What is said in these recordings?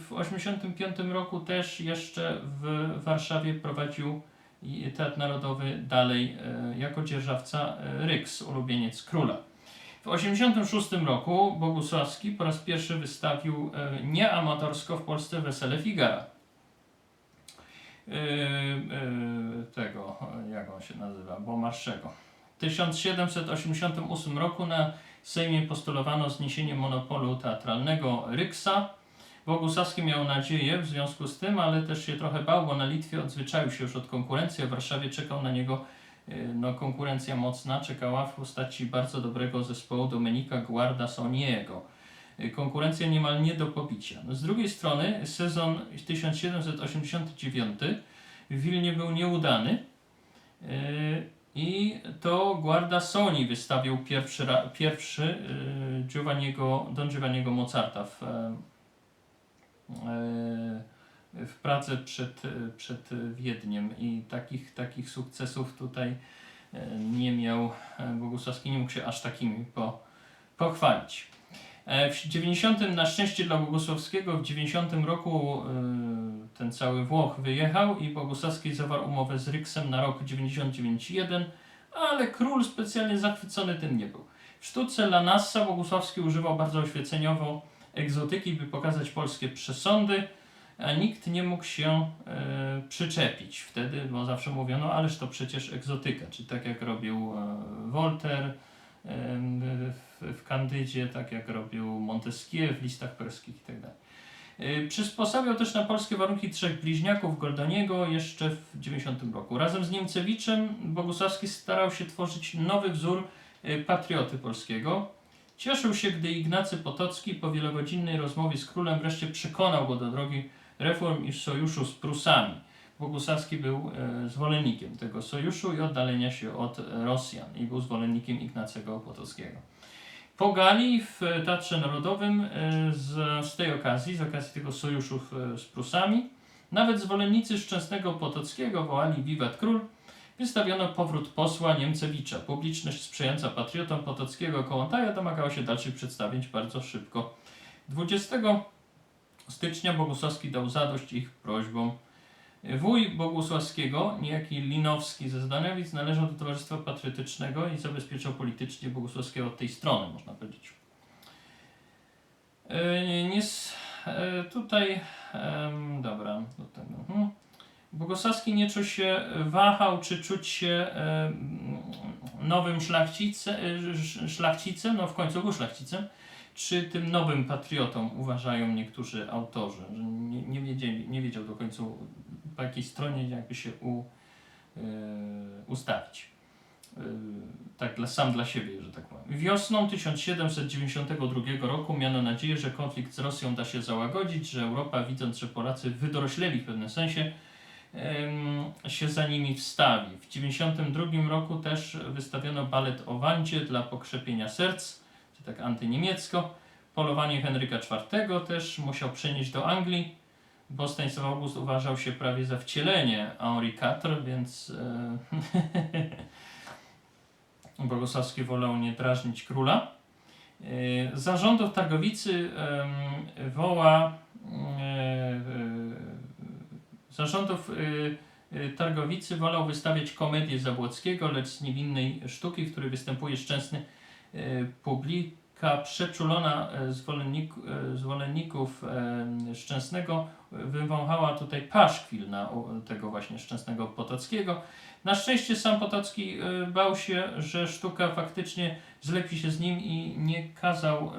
w 1985 roku też jeszcze w Warszawie prowadził Teatr Narodowy dalej e, jako dzierżawca e, Ryks, ulubieniec króla. W 1986 roku Bogusławski po raz pierwszy wystawił e, nieamatorsko w Polsce Wesele Figara. Tego, jak on się nazywa, Beaumarchego. W 1788 roku na Sejmie postulowano zniesienie monopolu teatralnego Ryksa. Bogusławski miał nadzieję w związku z tym, ale też się trochę bał, bo na Litwie odzwyczaił się już od konkurencji, a w Warszawie czekał na niego e, no, konkurencja mocna, czekała w postaci bardzo dobrego zespołu Domenika Guarda Soniego. E, Konkurencja niemal nie do pobicia. No, z drugiej strony sezon 1789 w Wilnie był nieudany. e, i to Guarda Soni wystawił pierwszy, pierwszy Giovanniego, Don Giovanniego Mozarta w, w Pradze przed, e, przed Wiedniem i takich, takich sukcesów tutaj e, nie miał e, Bogusławski, nie mógł się aż takimi po, pochwalić. E, W 90 na szczęście dla Bogusławskiego w 90 roku e, ten cały Włoch wyjechał i Bogusławski zawarł umowę z Ryksem na rok 99-1, ale król specjalnie zachwycony tym nie był. W sztuce La Nassa Bogusławski używał bardzo oświeceniowo egzotyki, by pokazać polskie przesądy, a nikt nie mógł się e, przyczepić wtedy, bo zawsze mówiono, ależ to przecież egzotyka, czy tak jak robił e, Voltaire e, w, w Kandydzie, tak jak robił Montesquieu w listach perskich itd. Y, Przysposabiał też na polskie warunki trzech bliźniaków Goldoniego jeszcze w 90 roku. Razem z Niemcewiczem Bogusławski starał się tworzyć nowy wzór y, patrioty polskiego. Cieszył się, gdy Ignacy Potocki po wielogodzinnej rozmowie z królem wreszcie przekonał go do drogi reform i sojuszu z Prusami. Bogusławski był e, zwolennikiem tego sojuszu i oddalenia się od Rosjan i był zwolennikiem Ignacego Potockiego. Pogali w Teatrze Narodowym e, z, z tej okazji, z okazji tego sojuszu z Prusami, nawet zwolennicy Szczęsnego Potockiego wołali Wiwat Król, wystawiono powrót posła Niemcewicza. Publiczność sprzyjająca patriotom Potockiego Kołątaja domagała się dalszych przedstawień bardzo szybko. 20 stycznia Bogusławski dał zadość ich prośbom. Wuj Bogusławskiego, niejaki Linowski ze Zdanowic, należał do Towarzystwa Patriotycznego i zabezpieczał politycznie Bogusławskiego od tej strony, można powiedzieć. E, nie, e, tutaj, em, dobra, do tego. mhm. Bogusławski nie czuł się, wahał, czy czuć się em, nowym szlachcice, e, sz- szlachcicem, no w końcu był szlachcicem, czy tym nowym patriotą uważają niektórzy autorzy, że nie, nie, wiedzieli, nie wiedział do końca po jakiej stronie jakby się u, e, ustawić. E, tak dla, sam dla siebie, że tak powiem. Wiosną 1792 roku miano nadzieję, że konflikt z Rosją da się załagodzić, że Europa widząc, że Polacy wydorośleli w pewnym sensie, się za nimi wstawi. W 1992 roku też wystawiono balet o Wandzie dla pokrzepienia serc, czy tak antyniemiecko. Polowanie Henryka IV też musiał przenieść do Anglii, bo Stanisław August uważał się prawie za wcielenie Henri IV, więc e, Bogusławski wolał nie drażnić króla. E, Zarządów Targowicy woła zarządów e, e, Targowicy wolał wystawiać komedię Zabłockiego, lecz z niewinnej sztuki, w której występuje szczęsny e, publika przeczulona e, zwolennik, e, zwolenników e, Szczęsnego wywąchała tutaj paszkwil na tego właśnie Szczęsnego Potockiego. Na szczęście sam Potocki bał się, że sztuka faktycznie zlepi się z nim i nie kazał,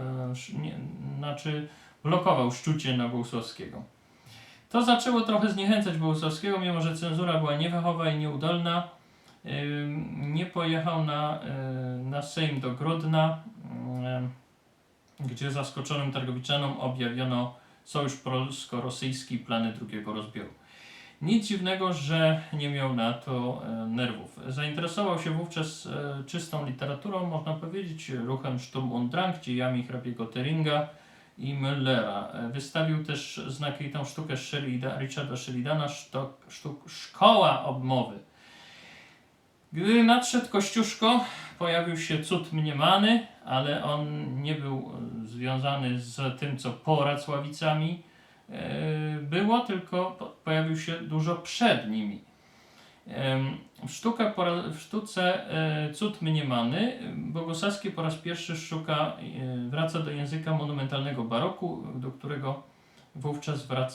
nie, znaczy blokował szczucie na Bogusławskiego. To zaczęło trochę zniechęcać Bogusławskiego, mimo że cenzura była niefachowa i nieudolna. Nie pojechał na, y, na Sejm do Grodna, ym, gdzie zaskoczonym Targowiczanom objawiono sojusz polsko-rosyjski plany drugiego rozbioru. Nic dziwnego, że nie miał na to e, nerwów. Zainteresował się wówczas czystą literaturą, można powiedzieć, ruchem Sturm und Drang, dziejami hrabiego Teringa i Müllera. E, Wystawił też znakomitą sztukę Sherida, Richarda Sheridana, sztok, sztuk, Szkoła Obmowy. Gdy nadszedł Kościuszko, pojawił się cud mniemany, ale on nie był e, związany z tym, co po Racławicami e, było, tylko po- pojawił się dużo przed nimi. Em, Sztuka w sztuce e, Cud Mniemany. Bogusławski po raz pierwszy szuka, e, wraca do języka monumentalnego baroku, do którego wówczas wraca